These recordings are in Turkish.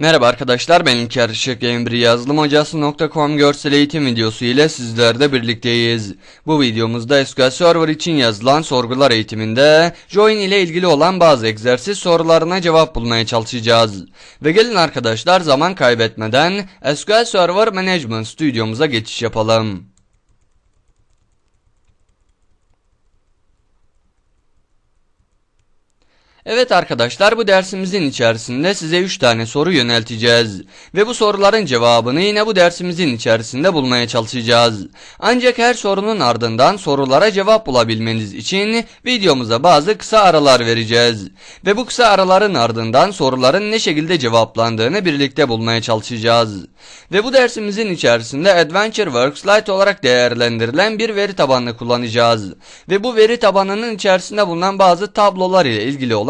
Merhaba arkadaşlar ben İlker Işık Emri yazılımhocası.com görsel eğitim videosu ile sizlerle birlikteyiz. Bu videomuzda SQL Server için yazılan sorgular eğitiminde join ile ilgili olan bazı egzersiz sorularına cevap bulmaya çalışacağız. Ve gelin arkadaşlar zaman kaybetmeden SQL Server Management stüdyomuza geçiş yapalım. Evet arkadaşlar bu dersimizin içerisinde size 3 tane soru yönelteceğiz. Ve bu soruların cevabını yine bu dersimizin içerisinde bulmaya çalışacağız. Ancak her sorunun ardından sorulara cevap bulabilmeniz için videomuza bazı kısa aralar vereceğiz. Ve bu kısa araların ardından soruların ne şekilde cevaplandığını birlikte bulmaya çalışacağız. Ve bu dersimizin içerisinde AdventureWorks Lite olarak değerlendirilen bir veri tabanını kullanacağız. Ve bu veri tabanının içerisinde bulunan bazı tablolar ile ilgili olan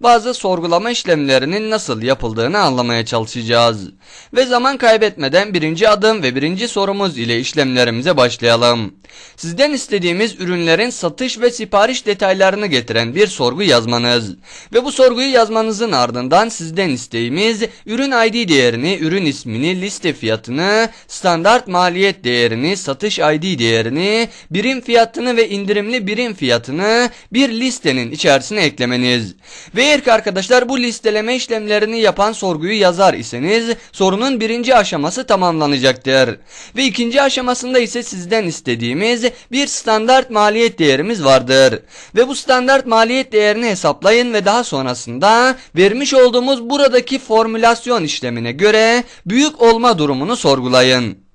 bazı sorgulama işlemlerinin nasıl yapıldığını anlamaya çalışacağız. Ve zaman kaybetmeden birinci adım ve birinci sorumuz ile işlemlerimize başlayalım. Sizden istediğimiz ürünlerin satış ve sipariş detaylarını getiren bir sorgu yazmanız. Ve bu sorguyu yazmanızın ardından sizden isteğimiz ürün ID değerini, ürün ismini, liste fiyatını, standart maliyet değerini, satış ID değerini, birim fiyatını ve indirimli birim fiyatını bir listenin içerisine eklemeniz. Ve eğer ki arkadaşlar bu listeleme işlemlerini yapan sorguyu yazar iseniz sorunun birinci aşaması tamamlanacaktır. Ve ikinci aşamasında ise sizden istediğimiz bir standart maliyet değerimiz vardır. Ve bu standart maliyet değerini hesaplayın ve daha sonrasında vermiş olduğumuz buradaki formülasyon işlemine göre büyük olma durumunu sorgulayın.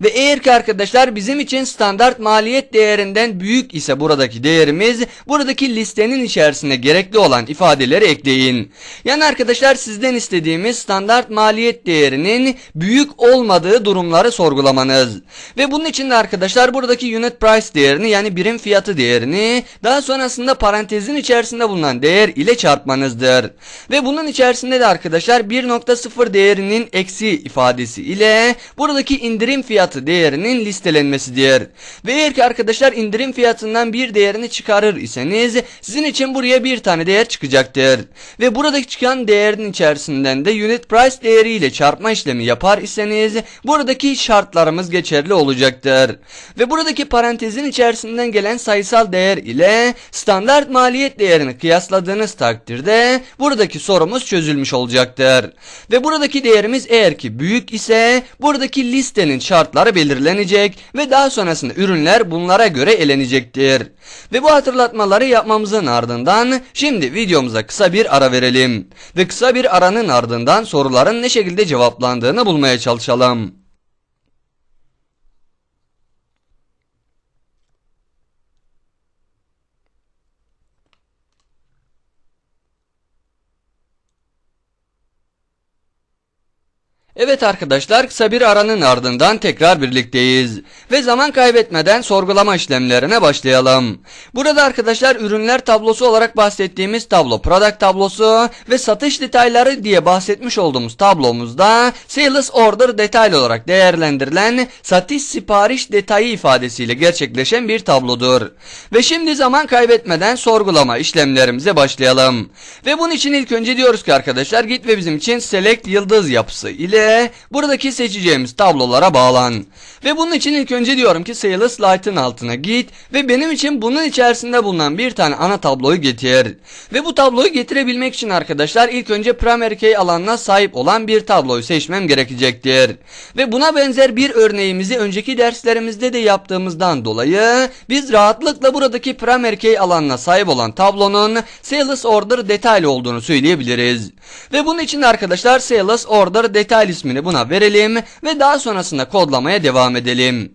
Ve eğer ki arkadaşlar bizim için standart maliyet değerinden büyük ise buradaki değerimiz buradaki listenin içerisine gerekli olan ifadeleri ekleyin. Yani arkadaşlar sizden istediğimiz standart maliyet değerinin büyük olmadığı durumları sorgulamanız. Ve bunun için de arkadaşlar buradaki unit price değerini yani birim fiyatı değerini daha sonrasında parantezin içerisinde bulunan değer ile çarpmanızdır. Ve bunun içerisinde de arkadaşlar 1.0 değerinin eksi ifadesi ile buradaki indirim fiyatı fiyatı değerinin listelenmesidir. Ve eğer ki arkadaşlar indirim fiyatından bir değerini çıkarır iseniz sizin için buraya bir tane değer çıkacaktır. Ve buradaki çıkan değerin içerisinden de unit price değeriyle çarpma işlemi yapar iseniz buradaki şartlarımız geçerli olacaktır. Ve buradaki parantezin içerisinden gelen sayısal değer ile standart maliyet değerini kıyasladığınız takdirde buradaki sorumuz çözülmüş olacaktır. Ve buradaki değerimiz eğer ki büyük ise buradaki listenin şartları fiyatları belirlenecek ve daha sonrasında ürünler bunlara göre elenecektir. Ve bu hatırlatmaları yapmamızın ardından şimdi videomuza kısa bir ara verelim. Ve kısa bir aranın ardından soruların ne şekilde cevaplandığını bulmaya çalışalım. Evet arkadaşlar kısa bir aranın ardından tekrar birlikteyiz. Ve zaman kaybetmeden sorgulama işlemlerine başlayalım. Burada arkadaşlar ürünler tablosu olarak bahsettiğimiz tablo product tablosu ve satış detayları diye bahsetmiş olduğumuz tablomuzda sales order detaylı olarak değerlendirilen satış sipariş detayı ifadesiyle gerçekleşen bir tablodur. Ve şimdi zaman kaybetmeden sorgulama işlemlerimize başlayalım. Ve bunun için ilk önce diyoruz ki arkadaşlar git ve bizim için select yıldız yapısı ile buradaki seçeceğimiz tablolara bağlan. Ve bunun için ilk önce diyorum ki Sales Light'ın altına git ve benim için bunun içerisinde bulunan bir tane ana tabloyu getir. Ve bu tabloyu getirebilmek için arkadaşlar ilk önce primary key alanına sahip olan bir tabloyu seçmem gerekecektir. Ve buna benzer bir örneğimizi önceki derslerimizde de yaptığımızdan dolayı biz rahatlıkla buradaki primary key alanına sahip olan tablonun Sales Order detaylı olduğunu söyleyebiliriz. Ve bunun için arkadaşlar Sales Order detaylı ismini buna verelim ve daha sonrasında kodlamaya devam edelim.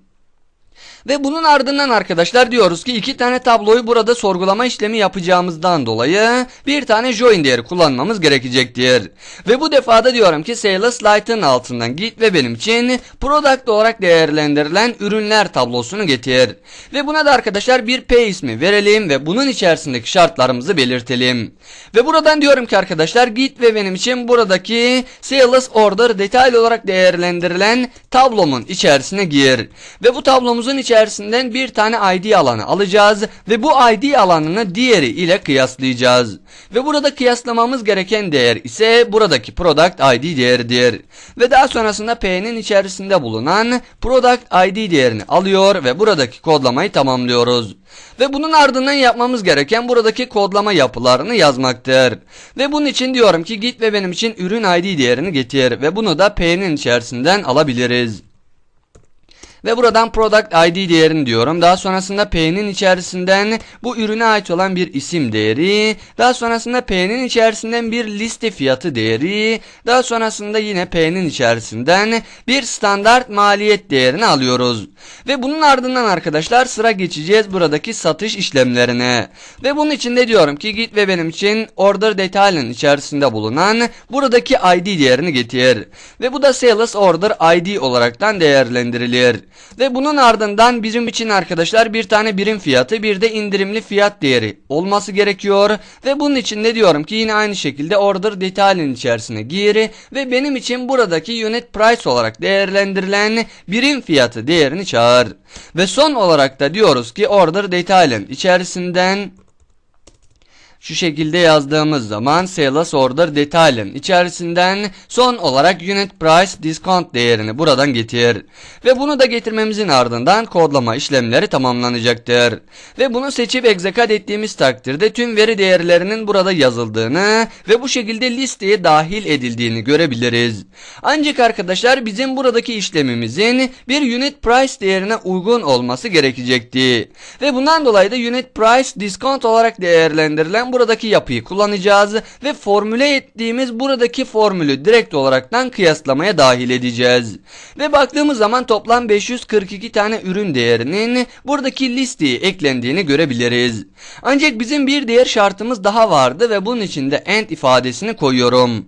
Ve bunun ardından arkadaşlar diyoruz ki iki tane tabloyu burada sorgulama işlemi yapacağımızdan dolayı bir tane join değeri kullanmamız gerekecektir. Ve bu defada diyorum ki sales light'ın altından git ve benim için product olarak değerlendirilen ürünler tablosunu getir. Ve buna da arkadaşlar bir p ismi verelim ve bunun içerisindeki şartlarımızı belirtelim. Ve buradan diyorum ki arkadaşlar git ve benim için buradaki sales order detaylı olarak değerlendirilen tablomun içerisine gir. Ve bu tablomuzun içerisinde içerisinden bir tane ID alanı alacağız ve bu ID alanını diğeri ile kıyaslayacağız. Ve burada kıyaslamamız gereken değer ise buradaki product ID değeridir. Ve daha sonrasında P'nin içerisinde bulunan product ID değerini alıyor ve buradaki kodlamayı tamamlıyoruz. Ve bunun ardından yapmamız gereken buradaki kodlama yapılarını yazmaktır. Ve bunun için diyorum ki git ve benim için ürün ID değerini getir ve bunu da P'nin içerisinden alabiliriz. Ve buradan product ID değerini diyorum. Daha sonrasında P'nin içerisinden bu ürüne ait olan bir isim değeri. Daha sonrasında P'nin içerisinden bir liste fiyatı değeri. Daha sonrasında yine P'nin içerisinden bir standart maliyet değerini alıyoruz. Ve bunun ardından arkadaşlar sıra geçeceğiz buradaki satış işlemlerine. Ve bunun için de diyorum ki git ve benim için order detayının içerisinde bulunan buradaki ID değerini getir. Ve bu da sales order ID olaraktan değerlendirilir. Ve bunun ardından bizim için arkadaşlar bir tane birim fiyatı bir de indirimli fiyat değeri olması gerekiyor. Ve bunun için de diyorum ki yine aynı şekilde order detayının içerisine gir ve benim için buradaki unit price olarak değerlendirilen birim fiyatı değerini çağır. Ve son olarak da diyoruz ki order detayının içerisinden şu şekilde yazdığımız zaman sales order detayın içerisinden son olarak unit price discount değerini buradan getir. Ve bunu da getirmemizin ardından kodlama işlemleri tamamlanacaktır. Ve bunu seçip execute ettiğimiz takdirde tüm veri değerlerinin burada yazıldığını ve bu şekilde listeye dahil edildiğini görebiliriz. Ancak arkadaşlar bizim buradaki işlemimizin bir unit price değerine uygun olması gerekecekti. Ve bundan dolayı da unit price discount olarak değerlendirilen buradaki yapıyı kullanacağız ve formüle ettiğimiz buradaki formülü direkt olaraktan kıyaslamaya dahil edeceğiz. Ve baktığımız zaman toplam 542 tane ürün değerinin buradaki listeye eklendiğini görebiliriz. Ancak bizim bir diğer şartımız daha vardı ve bunun için de end ifadesini koyuyorum.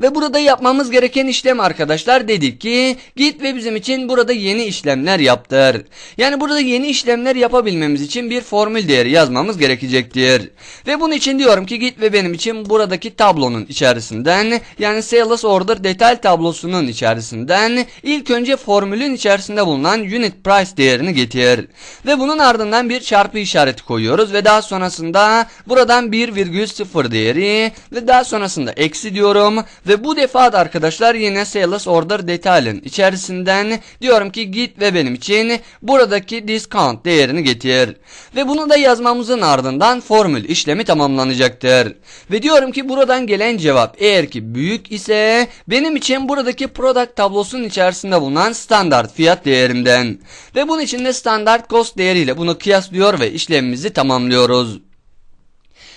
Ve burada yapmamız gereken işlem arkadaşlar dedik ki git ve bizim için burada yeni işlemler yaptır. Yani burada yeni işlemler yapabilmemiz için bir formül değeri yazmamız gerekecektir. Ve bunun için diyorum ki git ve benim için buradaki tablonun içerisinden yani sales order detay tablosunun içerisinden ilk önce formülün içerisinde bulunan unit price değerini getir. Ve bunun ardından bir çarpı işareti koyuyoruz ve daha sonrasında buradan 1,0 değeri ve daha sonrasında eksi diyorum ve bu defa da arkadaşlar yine sales order detayın içerisinden diyorum ki git ve benim için buradaki discount değerini getir. Ve bunu da yazmamızın ardından formül işlemi tamamlanacaktır. Ve diyorum ki buradan gelen cevap eğer ki büyük ise benim için buradaki product tablosunun içerisinde bulunan standart fiyat değerimden. Ve bunun için de standart cost değeriyle bunu kıyaslıyor ve işlemimizi tamamlıyoruz.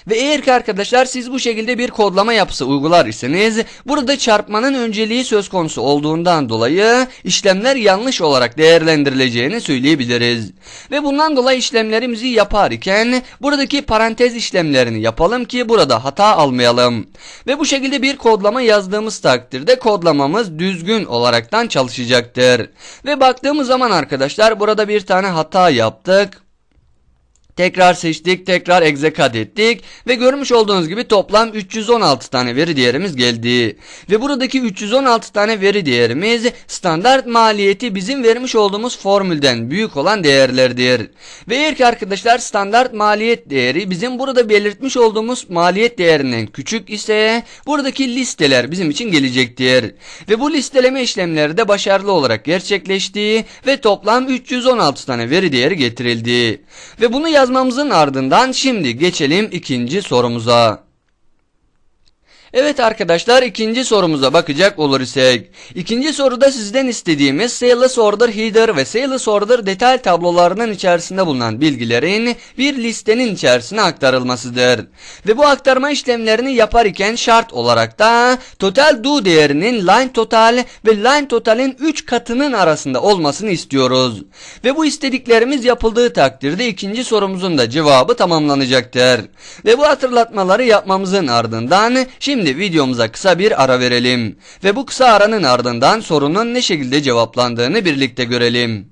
Ve eğer ki arkadaşlar siz bu şekilde bir kodlama yapısı uygular iseniz burada çarpmanın önceliği söz konusu olduğundan dolayı işlemler yanlış olarak değerlendirileceğini söyleyebiliriz. Ve bundan dolayı işlemlerimizi yaparken buradaki parantez işlemlerini yapalım ki burada hata almayalım. Ve bu şekilde bir kodlama yazdığımız takdirde kodlamamız düzgün olaraktan çalışacaktır. Ve baktığımız zaman arkadaşlar burada bir tane hata yaptık. Tekrar seçtik, tekrar execute ettik ve görmüş olduğunuz gibi toplam 316 tane veri değerimiz geldi. Ve buradaki 316 tane veri değerimiz standart maliyeti bizim vermiş olduğumuz formülden büyük olan değerlerdir. Ve eğer ki arkadaşlar standart maliyet değeri bizim burada belirtmiş olduğumuz maliyet değerinden küçük ise buradaki listeler bizim için gelecektir. Ve bu listeleme işlemleri de başarılı olarak gerçekleşti ve toplam 316 tane veri değeri getirildi. Ve bunu yazmamızın ardından şimdi geçelim ikinci sorumuza. Evet arkadaşlar ikinci sorumuza bakacak olur isek. İkinci soruda sizden istediğimiz Sales Order Header ve Sales Order detay tablolarının içerisinde bulunan bilgilerin bir listenin içerisine aktarılmasıdır. Ve bu aktarma işlemlerini yapar iken şart olarak da total do değerinin line total ve line totalin 3 katının arasında olmasını istiyoruz. Ve bu istediklerimiz yapıldığı takdirde ikinci sorumuzun da cevabı tamamlanacaktır. Ve bu hatırlatmaları yapmamızın ardından şimdi Şimdi videomuza kısa bir ara verelim ve bu kısa aranın ardından sorunun ne şekilde cevaplandığını birlikte görelim.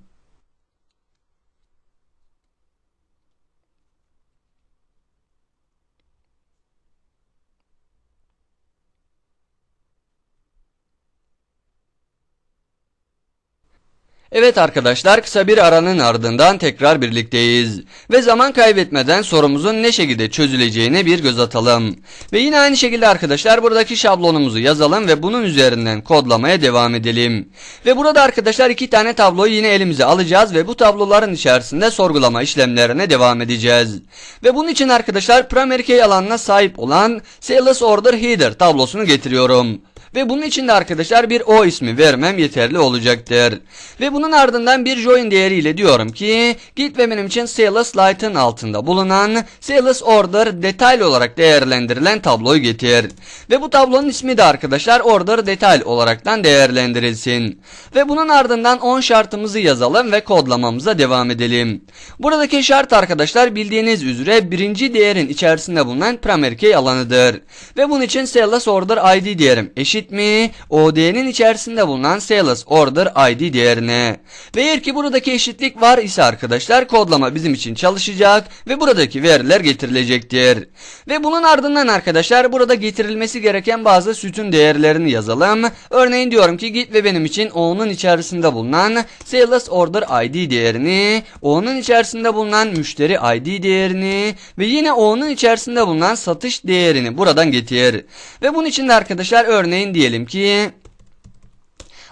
Evet arkadaşlar kısa bir aranın ardından tekrar birlikteyiz. Ve zaman kaybetmeden sorumuzun ne şekilde çözüleceğine bir göz atalım. Ve yine aynı şekilde arkadaşlar buradaki şablonumuzu yazalım ve bunun üzerinden kodlamaya devam edelim. Ve burada arkadaşlar iki tane tabloyu yine elimize alacağız ve bu tabloların içerisinde sorgulama işlemlerine devam edeceğiz. Ve bunun için arkadaşlar primary key alanına sahip olan Sales Order Header tablosunu getiriyorum. Ve bunun için de arkadaşlar bir O ismi vermem yeterli olacaktır. Ve bunun ardından bir join değeriyle diyorum ki git ve benim için sales light'ın altında bulunan sales order detaylı olarak değerlendirilen tabloyu getir. Ve bu tablonun ismi de arkadaşlar order detay olaraktan değerlendirilsin. Ve bunun ardından 10 şartımızı yazalım ve kodlamamıza devam edelim. Buradaki şart arkadaşlar bildiğiniz üzere birinci değerin içerisinde bulunan primary key alanıdır. Ve bunun için sales order id değerim eşit mi? OD'nin içerisinde bulunan sales order id değerine. Ve eğer ki buradaki eşitlik var ise arkadaşlar kodlama bizim için çalışacak ve buradaki veriler getirilecektir. Ve bunun ardından arkadaşlar burada getirilmesi gereken bazı sütun değerlerini yazalım. Örneğin diyorum ki git ve benim için O'nun içerisinde bulunan sales order id değerini, O'nun içerisinde bulunan müşteri id değerini ve yine O'nun içerisinde bulunan satış değerini buradan getir. Ve bunun için de arkadaşlar örneğin diyelim ki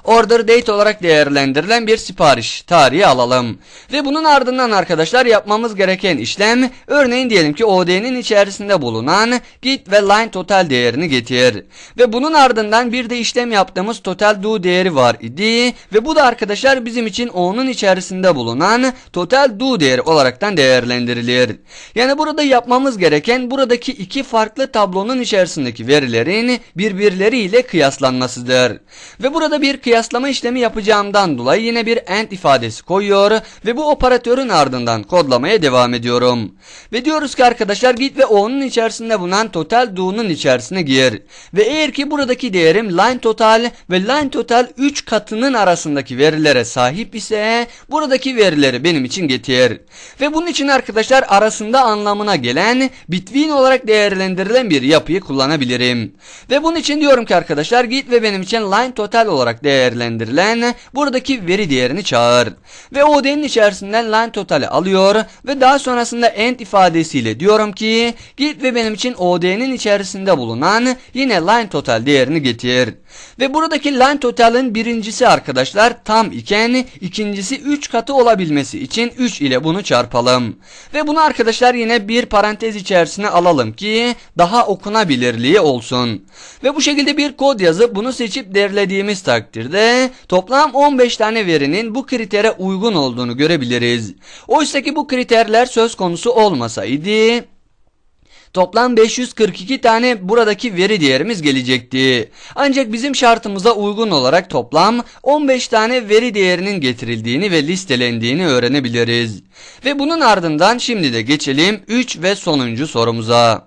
order date olarak değerlendirilen bir sipariş tarihi alalım. Ve bunun ardından arkadaşlar yapmamız gereken işlem örneğin diyelim ki OD'nin içerisinde bulunan git ve line total değerini getir. Ve bunun ardından bir de işlem yaptığımız total do değeri var idi ve bu da arkadaşlar bizim için O'nun içerisinde bulunan total do değeri olaraktan değerlendirilir. Yani burada yapmamız gereken buradaki iki farklı tablonun içerisindeki verilerin birbirleriyle kıyaslanmasıdır. Ve burada bir kıyaslama işlemi yapacağımdan dolayı yine bir AND ifadesi koyuyor ve bu operatörün ardından kodlamaya devam ediyorum. Ve diyoruz ki arkadaşlar git ve O'nun içerisinde bulunan total do'nun içerisine gir. Ve eğer ki buradaki değerim line total ve line total 3 katının arasındaki verilere sahip ise buradaki verileri benim için getir. Ve bunun için arkadaşlar arasında anlamına gelen between olarak değerlendirilen bir yapıyı kullanabilirim. Ve bunun için diyorum ki arkadaşlar git ve benim için line total olarak değerlendirilen buradaki veri değerini çağır. Ve OD'nin içerisinden line totali alıyor ve daha sonrasında end ifadesiyle diyorum ki git ve benim için OD'nin içerisinde bulunan yine line total değerini getir. Ve buradaki line total'ın birincisi arkadaşlar tam iken ikincisi 3 katı olabilmesi için 3 ile bunu çarpalım. Ve bunu arkadaşlar yine bir parantez içerisine alalım ki daha okunabilirliği olsun. Ve bu şekilde bir kod yazıp bunu seçip derlediğimiz takdirde toplam 15 tane verinin bu kritere uygun olduğunu görebiliriz. Oysa ki bu kriterler söz konusu olmasaydı Toplam 542 tane buradaki veri değerimiz gelecekti. Ancak bizim şartımıza uygun olarak toplam 15 tane veri değerinin getirildiğini ve listelendiğini öğrenebiliriz. Ve bunun ardından şimdi de geçelim 3 ve sonuncu sorumuza.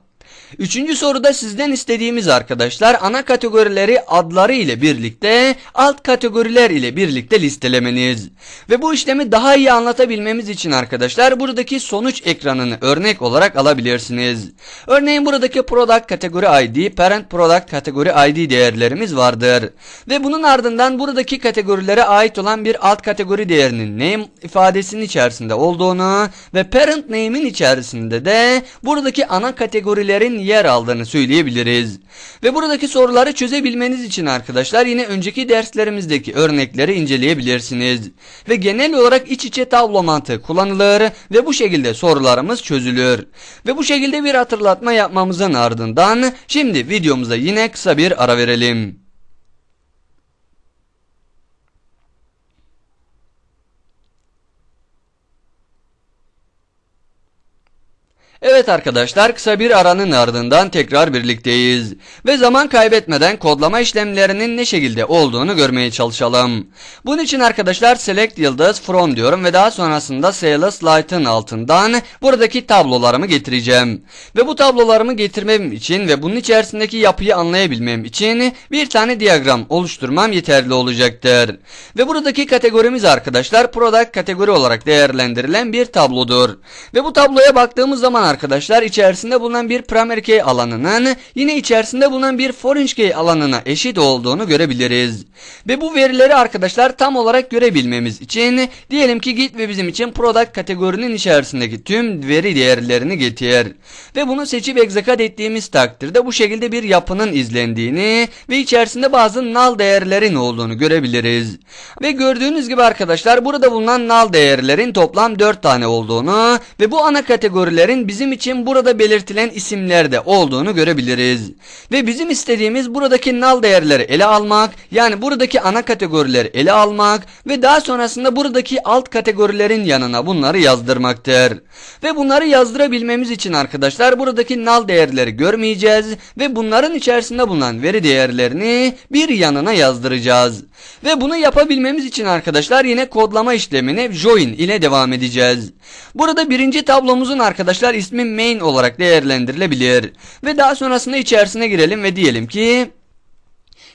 Üçüncü soruda sizden istediğimiz arkadaşlar ana kategorileri adları ile birlikte alt kategoriler ile birlikte listelemeniz. Ve bu işlemi daha iyi anlatabilmemiz için arkadaşlar buradaki sonuç ekranını örnek olarak alabilirsiniz. Örneğin buradaki product kategori ID, parent product kategori ID değerlerimiz vardır. Ve bunun ardından buradaki kategorilere ait olan bir alt kategori değerinin name ifadesinin içerisinde olduğunu ve parent name'in içerisinde de buradaki ana kategorilerin yer aldığını söyleyebiliriz. Ve buradaki soruları çözebilmeniz için arkadaşlar yine önceki derslerimizdeki örnekleri inceleyebilirsiniz. Ve genel olarak iç içe tablo mantığı kullanılır ve bu şekilde sorularımız çözülür. Ve bu şekilde bir hatırlatma yapmamızın ardından şimdi videomuza yine kısa bir ara verelim. Evet arkadaşlar kısa bir aranın ardından tekrar birlikteyiz. Ve zaman kaybetmeden kodlama işlemlerinin ne şekilde olduğunu görmeye çalışalım. Bunun için arkadaşlar select yıldız from diyorum ve daha sonrasında sales light'ın altından buradaki tablolarımı getireceğim. Ve bu tablolarımı getirmem için ve bunun içerisindeki yapıyı anlayabilmem için bir tane diyagram oluşturmam yeterli olacaktır. Ve buradaki kategorimiz arkadaşlar product kategori olarak değerlendirilen bir tablodur. Ve bu tabloya baktığımız zaman arkadaşlar içerisinde bulunan bir primary key alanının yine içerisinde bulunan bir foreign key alanına eşit olduğunu görebiliriz. Ve bu verileri arkadaşlar tam olarak görebilmemiz için diyelim ki git ve bizim için product kategorinin içerisindeki tüm veri değerlerini getir. Ve bunu seçip execute ettiğimiz takdirde bu şekilde bir yapının izlendiğini ve içerisinde bazı null değerlerin olduğunu görebiliriz. Ve gördüğünüz gibi arkadaşlar burada bulunan null değerlerin toplam 4 tane olduğunu ve bu ana kategorilerin bizim için burada belirtilen isimlerde olduğunu görebiliriz. Ve bizim istediğimiz buradaki null değerleri ele almak yani buradaki ana kategorileri ele almak ve daha sonrasında buradaki alt kategorilerin yanına bunları yazdırmaktır. Ve bunları yazdırabilmemiz için arkadaşlar buradaki null değerleri görmeyeceğiz ve bunların içerisinde bulunan veri değerlerini bir yanına yazdıracağız. Ve bunu yapabilmemiz için arkadaşlar yine kodlama işlemini join ile devam edeceğiz. Burada birinci tablomuzun arkadaşlar ismi main olarak değerlendirilebilir. Ve daha sonrasında içerisine girelim ve diyelim ki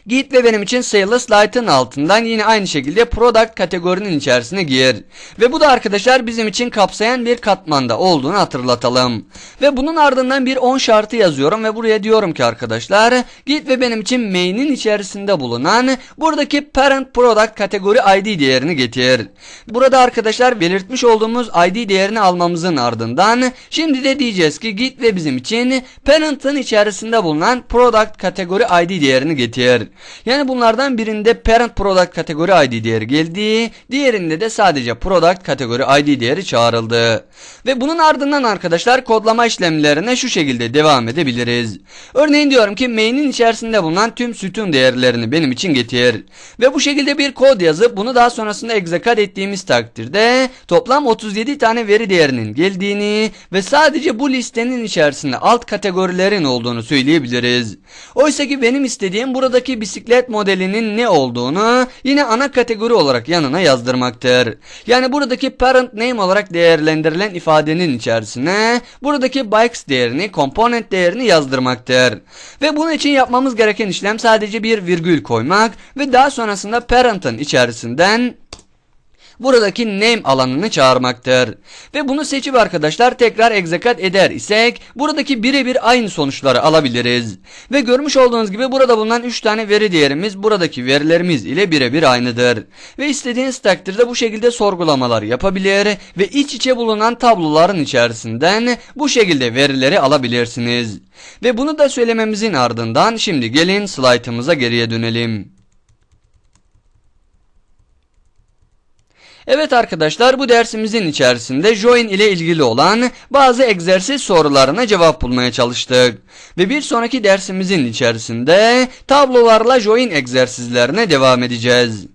Git ve benim için sayılı slide'ın altından yine aynı şekilde product kategorinin içerisine gir. Ve bu da arkadaşlar bizim için kapsayan bir katmanda olduğunu hatırlatalım. Ve bunun ardından bir 10 şartı yazıyorum ve buraya diyorum ki arkadaşlar git ve benim için main'in içerisinde bulunan buradaki parent product kategori ID değerini getir. Burada arkadaşlar belirtmiş olduğumuz ID değerini almamızın ardından şimdi de diyeceğiz ki git ve bizim için parent'ın içerisinde bulunan product kategori ID değerini getir. Yani bunlardan birinde parent product kategori ID değeri geldi. Diğerinde de sadece product kategori ID değeri çağrıldı. Ve bunun ardından arkadaşlar kodlama işlemlerine şu şekilde devam edebiliriz. Örneğin diyorum ki main'in içerisinde bulunan tüm sütun değerlerini benim için getir. Ve bu şekilde bir kod yazıp bunu daha sonrasında execute ettiğimiz takdirde toplam 37 tane veri değerinin geldiğini ve sadece bu listenin içerisinde alt kategorilerin olduğunu söyleyebiliriz. Oysa ki benim istediğim buradaki bisiklet modelinin ne olduğunu yine ana kategori olarak yanına yazdırmaktır. Yani buradaki parent name olarak değerlendirilen ifadenin içerisine buradaki bikes değerini, component değerini yazdırmaktır. Ve bunun için yapmamız gereken işlem sadece bir virgül koymak ve daha sonrasında parent'ın içerisinden buradaki name alanını çağırmaktır. Ve bunu seçip arkadaşlar tekrar execute eder isek buradaki birebir aynı sonuçları alabiliriz. Ve görmüş olduğunuz gibi burada bulunan 3 tane veri değerimiz buradaki verilerimiz ile birebir aynıdır. Ve istediğiniz takdirde bu şekilde sorgulamalar yapabilir ve iç içe bulunan tabloların içerisinden bu şekilde verileri alabilirsiniz. Ve bunu da söylememizin ardından şimdi gelin slaytımıza geriye dönelim. Evet arkadaşlar bu dersimizin içerisinde join ile ilgili olan bazı egzersiz sorularına cevap bulmaya çalıştık. Ve bir sonraki dersimizin içerisinde tablolarla join egzersizlerine devam edeceğiz.